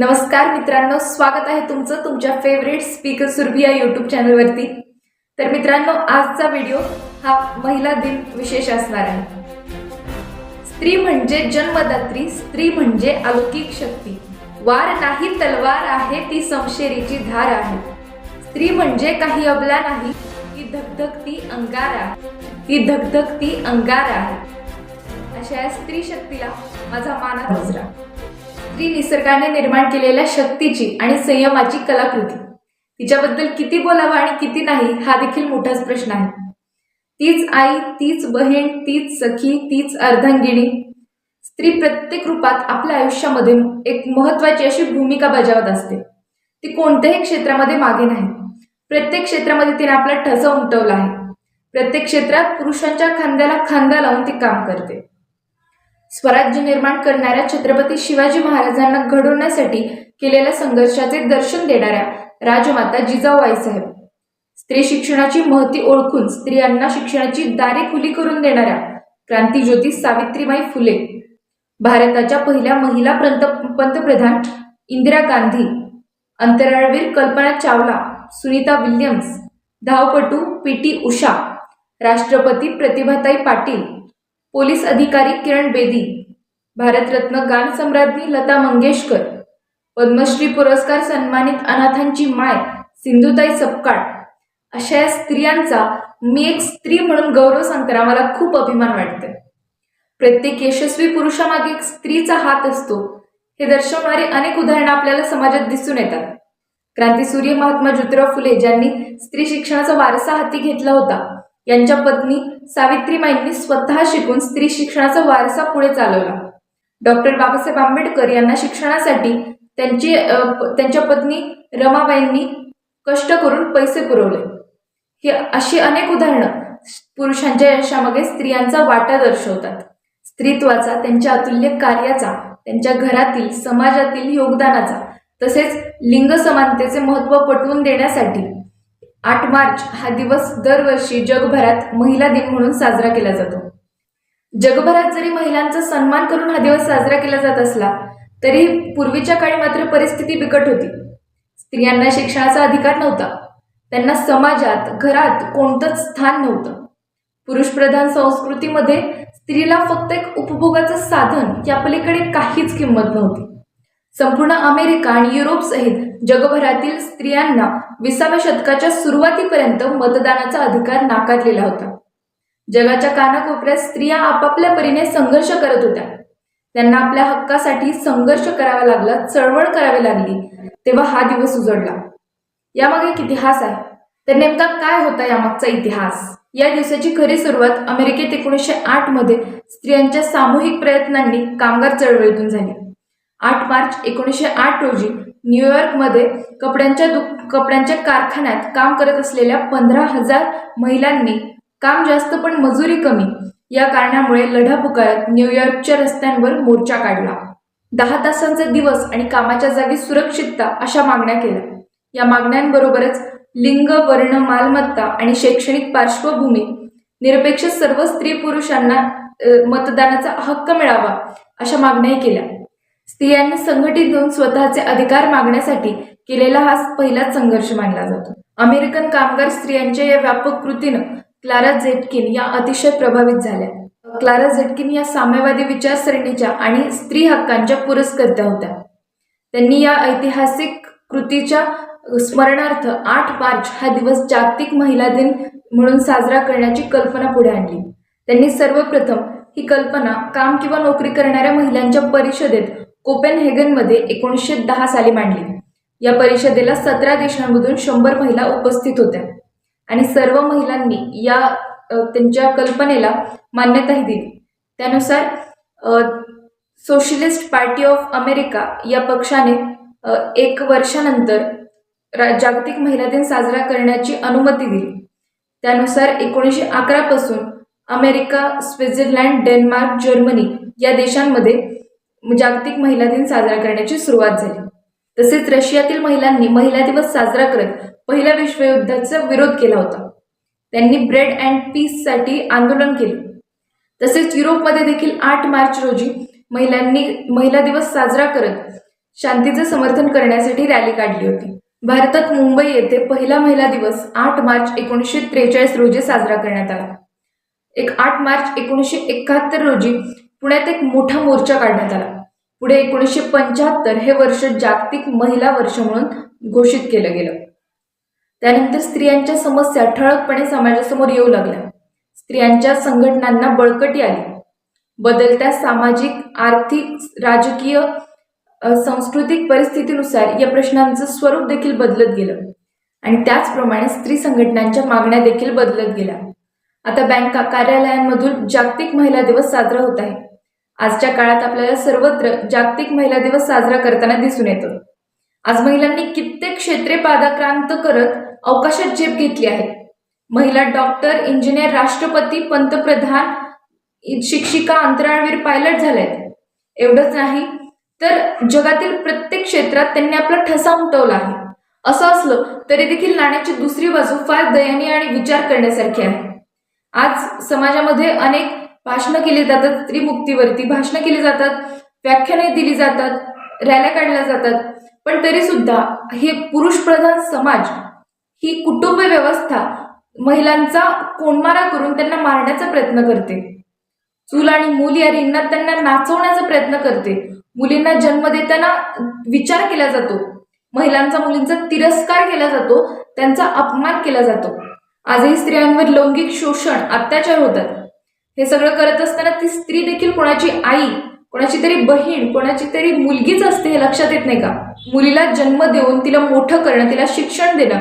नमस्कार मित्रांनो स्वागत आहे तुमचं तुमच्या फेवरेट स्पीकर सुरभी या युट्यूब चॅनलवरती तर मित्रांनो आजचा व्हिडिओ हा महिला दिन विशेष असणार आहे. स्त्री म्हणजे जन्मदात्री स्त्री म्हणजे अलौकिक शक्ती. वार नाही तलवार आहे ती समशेरीची धार आहे. स्त्री म्हणजे काही अबला नाही ती धकधकती अंगार आहे. ती धकधकती अंगार आहे. अशा या स्त्री शक्तीला माझा मानात हजरा स्त्री निसर्गाने निर्माण केलेल्या शक्तीची आणि संयमाची कलाकृती. तिच्याबद्दल किती बोलावं आणि किती नाही हा देखील मोठाच प्रश्न आहे. तीच आई तीच बहीण तीच सखी तीच अर्धांगिणी स्त्री प्रत्येक रूपात आपल्या आयुष्यामध्ये एक महत्वाची अशी भूमिका बजावत असते. ती कोणत्याही क्षेत्रामध्ये मागे नाही. प्रत्येक क्षेत्रामध्ये तिने आपला ठसा उमटवला आहे. प्रत्येक क्षेत्रात पुरुषांच्या खांद्याला खांदा लावून ती काम करते. स्वराज्य निर्माण करणाऱ्या छत्रपती शिवाजी महाराजांना घडवण्यासाठी केलेल्या संघर्षाचे दर्शन देणाऱ्या राजमाता जिजाऊ साहेब. स्त्री शिक्षणाची महती ओळखून स्त्रियांना शिक्षणाची दारे खुली करून देणाऱ्या क्रांतीज्योती सावित्रीबाई फुले. भारताच्या पहिल्या महिला पंत पंतप्रधान इंदिरा गांधी अंतराळवीर कल्पना चावला सुनीता विल्यम्स धावपटू पी टी उषा राष्ट्रपती प्रतिभाताई पाटील पोलीस अधिकारी किरण बेदी भारतरत्न गान सम्राज्ञी लता मंगेशकर पद्मश्री पुरस्कार सन्मानित अनाथांची माय सिंधुताई सपकाळ अशा या स्त्रियांचा मी एक स्त्री म्हणून गौरव सांगताना मला खूप अभिमान वाटते प्रत्येक यशस्वी पुरुषामागे एक स्त्रीचा हात असतो हे दर्शवणारी अनेक उदाहरणं आपल्याला समाजात दिसून येतात. क्रांतीसूर्य महात्मा ज्योतिराव फुले ज्यांनी स्त्री शिक्षणाचा वारसा हाती घेतला होता यांच्या पत्नी सावित्रीबाईंनी स्वतः शिकून स्त्री शिक्षणाचा वारसा पुढे चालवला. डॉक्टर बाबासाहेब आंबेडकर यांना शिक्षणासाठी त्यांची त्यांच्या पत्नी रमाबाईंनी कष्ट करून पैसे पुरवले. ही अशी अनेक उदाहरणं पुरुषांच्या यशामागे स्त्रियांचा वाटा दर्शवतात. स्त्रीत्वाचा त्यांच्या अतुल्य कार्याचा त्यांच्या घरातील समाजातील योगदानाचा तसेच लिंग समानतेचे महत्त्व पटवून देण्यासाठी आठ मार्च हा दिवस दरवर्षी जगभरात महिला दिन म्हणून साजरा केला जातो. जगभरात जरी महिलांचा सन्मान करून हा दिवस साजरा केला जात असला तरी पूर्वीच्या काळी मात्र परिस्थिती बिकट होती. स्त्रियांना शिक्षणाचा अधिकार नव्हता. त्यांना समाजात घरात कोणतंच स्थान नव्हतं. पुरुषप्रधान संस्कृतीमध्ये स्त्रीला फक्त एक उपभोगाचं साधन या पलीकडे काहीच किंमत नव्हती. संपूर्ण अमेरिका आणि युरोपसहित जगभरातील स्त्रियांना विसाव्या शतकाच्या सुरुवातीपर्यंत मतदानाचा अधिकार नाकारलेला होता. जगाच्या कानाकोपऱ्यात स्त्रिया आपापल्या परीने संघर्ष करत होत्या. त्यांना आपल्या हक्कासाठी संघर्ष करावा लागला चळवळ करावी लागली तेव्हा हा दिवस उजडला. यामागे एक इतिहास आहे. तर नेमका काय होता यामागचा इतिहास? या दिवसाची खरी सुरुवात अमेरिकेत एकोणीसशे आठमध्ये स्त्रियांच्या सामूहिक प्रयत्नांनी कामगार चळवळीतून झाली. आठ मार्च एकोणीसशे आठ रोजी न्यूयॉर्कमध्ये कपड्यांच्या दु कपड्यांच्या कारखान्यात काम करत असलेल्या पंधरा हजार महिलांनी काम जास्त पण मजुरी कमी. या कारणामुळे लढा पुकारत न्यूयॉर्कच्या रस्त्यांवर मोर्चा काढला. दहा तासांचा दिवस आणि कामाच्या जागी सुरक्षितता अशा मागण्या केल्या. या मागण्यांबरोबरच लिंग वर्ण मालमत्ता आणि शैक्षणिक पार्श्वभूमी निरपेक्ष सर्व स्त्री पुरुषांना मतदानाचा हक्क मिळावा अशा मागण्याही केल्या. स्त्रियांनी संघटित होऊन स्वतःचे अधिकार मागण्यासाठी केलेला हा पहिलाच संघर्ष मानला जातो. अमेरिकन कामगार स्त्रियांच्या या व्यापक कृतीनं क्लारा झेटकिन या अतिशय प्रभावित झाल्या. क्लारा झेटकिन या साम्यवादी विचारसरणीच्या आणि स्त्री हक्कांच्या पुरस्कर्त्या होत्या. त्यांनी या ऐतिहासिक कृतीच्या स्मरणार्थ आठ मार्च हा दिवस जागतिक महिला दिन म्हणून साजरा करण्याची कल्पना पुढे आणली. त्यांनी सर्वप्रथम ही कल्पना काम किंवा नोकरी करणाऱ्या महिलांच्या परिषदेत कोपेनहेगनमध्ये एकोणीसशे दहा साली मांडली. या परिषदेला सतरा देशांमधून शंभर महिला उपस्थित होत्या. आणि सर्व महिलांनी या त्यांच्या कल्पनेला मान्यताही दिली. त्यानुसार सोशलिस्ट पार्टी ऑफ अमेरिका या पक्षाने एक वर्षानंतर जागतिक महिला दिन साजरा करण्याची अनुमती दिली. त्यानुसार एकोणीसशे अकरापासून अमेरिका स्वित्झर्लंड डेन्मार्क जर्मनी या देशांमध्ये जागतिक महिला दिन साजरा करण्याची सुरुवात झाली. तसेच रशियातील महिलांनी महिला दिवस साजरा करत पहिल्या विश्वयुद्धाचा विरोध केला होता. त्यांनी ब्रेड अँड पीससाठी आंदोलन केले. तसेच युरोपमध्ये देखील आठ मार्च रोजी महिलांनी महिला दिवस साजरा करत शांतीचं समर्थन करण्यासाठी रॅली काढली होती. भारतात मुंबई येथे पहिला महिला दिवस आठ मार्च एकोणीसशे त्रेचाळीस रोजी साजरा करण्यात आला. एक आठ मार्च एकोणीसशे एकाहत्तर रोजी पुण्यात एक मोठा मोर्चा काढण्यात आला. पुढे एकोणीसशे पंच्याहत्तर हे वर्ष जागतिक महिला वर्ष म्हणून घोषित केलं गेलं. त्यानंतर स्त्रियांच्या समस्या ठळकपणे समाजासमोर येऊ लागल्या. स्त्रियांच्या संघटनांना बळकटी आली. बदलत्या सामाजिक आर्थिक राजकीय सांस्कृतिक परिस्थितीनुसार या प्रश्नांचं स्वरूप देखील बदलत गेलं. आणि त्याचप्रमाणे स्त्री संघटनांच्या मागण्या देखील बदलत गेल्या. आता बँका कार्यालयांमधून जागतिक महिला दिवस साजरा होत आहे. आजच्या काळात आपल्याला सर्वत्र जागतिक महिला दिवस साजरा करताना दिसून येतो. आज महिलांनी कित्येक क्षेत्रे पादाक्रांत करत अवकाशात झेप घेतली आहे. महिला डॉक्टर इंजिनियर राष्ट्रपती पंतप्रधान शिक्षिका अंतराळवीर पायलट झाल्यात एवढंच नाही तर जगातील प्रत्येक क्षेत्रात त्यांनी आपला ठसा उमटवला आहे. असं असलं तरी देखील नाण्याची दुसरी बाजू फार दयनीय आणि विचार करण्यासारखी आहे. आज समाजामध्ये अनेक भाषणं केली जातात स्त्रीमुक्तीवरती भाषणं केली जातात व्याख्याने दिली जातात रॅल्या काढल्या जातात. पण तरी सुद्धा हे पुरुषप्रधान समाज ही कुटुंब व्यवस्था महिलांचा कोंडमारा करून त्यांना मारण्याचा प्रयत्न करते. चूल आणि मूल या रिंगणात त्यांना नाचवण्याचा प्रयत्न करते. मुलींना जन्म देताना विचार केला जातो. महिलांचा मुलींचा तिरस्कार केला जातो त्यांचा अपमान केला जातो. आजही स्त्रियांवर लैंगिक शोषण अत्याचार होतात. हे सगळं करत असताना ती स्त्री देखील कोणाची आई कोणाची तरी बहीण कोणाची तरी मुलगीच असते हे लक्षात येत नाही का? मुलीला जन्म देऊन तिला मोठं करणं तिला शिक्षण देणं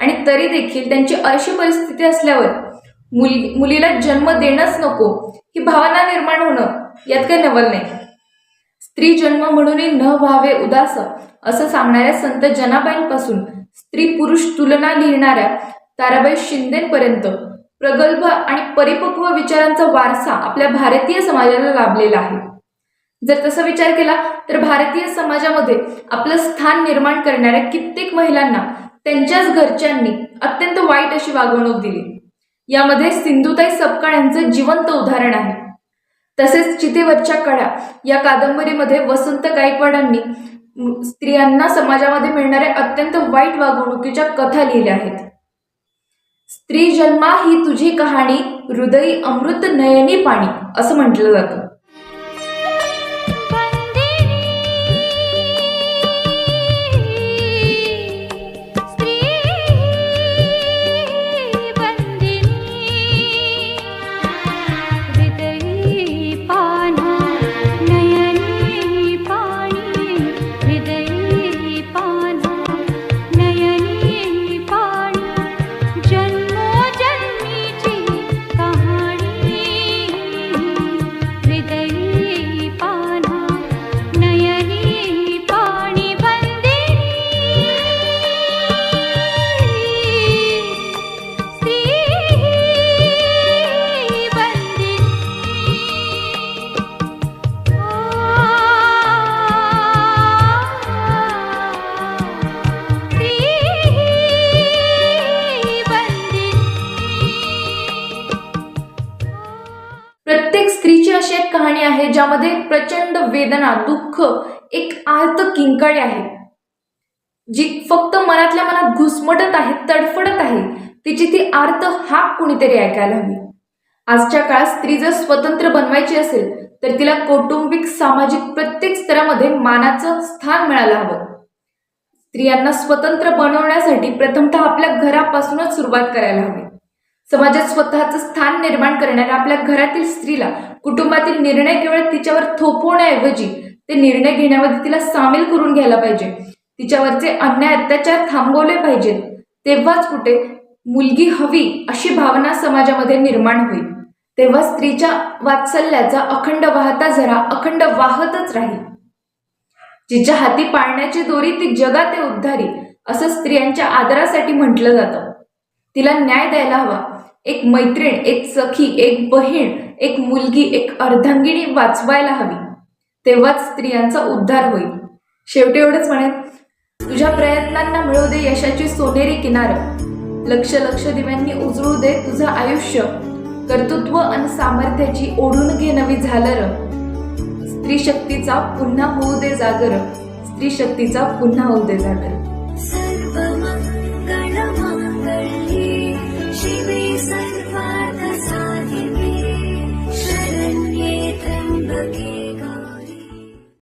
आणि तरी देखील त्यांची अशी परिस्थिती असल्यावर मुली मुलीला जन्म देणंच नको ही भावना निर्माण होणं यात काही नवल नाही. स्त्री जन्म म्हणूनही न व्हावे उदास असं सांगणाऱ्या संत जनाबाईंपासून स्त्री पुरुष तुलना लिहिणाऱ्या ताराबाई शिंदेपर्यंत प्रगल्भ आणि परिपक्व विचारांचा वारसा आपल्या भारतीय समाजाला लाभलेला आहे. जर तसा विचार केला तर भारतीय समाजामध्ये आपलं स्थान निर्माण करणाऱ्या कित्येक महिलांना त्यांच्याच घरच्यांनी अत्यंत वाईट अशी वागवणूक दिली. यामध्ये सिंधुताई सपकाळ यांचं जिवंत उदाहरण आहे. तसेच चितेवरच्या कळ्या या कादंबरीमध्ये वसंत गायकवाडांनी स्त्रियांना समाजामध्ये मिळणाऱ्या अत्यंत वाईट वागणुकीच्या कथा लिहिल्या आहेत. स्त्री जन्मा ही तुझी कहाणी हृदयी अमृत नयनी पाणी असं म्हटलं जातं. ज्यामध्ये प्रचंड वेदना दुःख एक आर्त किंकाळी आहे. जी फक्त मनातल्या मनात घुसमटत आहे तडफडत आहे तिची ती आर्त हाक कुणीतरी ऐकायला हवी. आजच्या काळात स्त्री जर स्वतंत्र बनवायची असेल तर तिला कौटुंबिक सामाजिक प्रत्येक स्तरामध्ये मानाचं स्थान मिळायला हवं. स्त्रियांना स्वतंत्र बनवण्यासाठी प्रथमतः आपल्या घरापासूनच सुरुवात करायला हवी. समाजात स्वतःचं स्थान निर्माण करणाऱ्या आपल्या घरातील स्त्रीला कुटुंबातील निर्णय केवळ तिच्यावर थोपवण्याऐवजी ते निर्णय घेण्यामध्ये तिला सामील करून घ्यायला पाहिजे. तिच्यावरचे अन्याय अत्याचार थांबवले पाहिजेत. तेव्हाच कुठे मुलगी हवी अशी भावना समाजामध्ये निर्माण होईल. तेव्हा स्त्रीच्या वात्सल्याचा अखंड वाहता झरा अखंड वाहतच राहील. जिच्या हाती पाळण्याची दोरी ती जगात उद्धारी असं स्त्रियांच्या आदरासाठी म्हटलं जातं. तिला न्याय द्यायला हवा. एक मैत्रीण एक सखी एक बहीण एक मुलगी एक अर्धांगिणी वाचवायला हवी. तेव्हाच स्त्रियांचा उद्धार होईल. शेवटी एवढंच म्हणेन तुझ्या प्रयत्नांना मिळू दे यशाची सोनेरी किनार. लक्ष लक्ष दिव्यांनी उजळू दे तुझं आयुष्य. कर्तृत्व आणि सामर्थ्याची ओढून घे नवी झालर. स्त्री शक्तीचा पुन्हा होऊ दे जागर. स्त्री शक्तीचा पुन्हा दे जागर.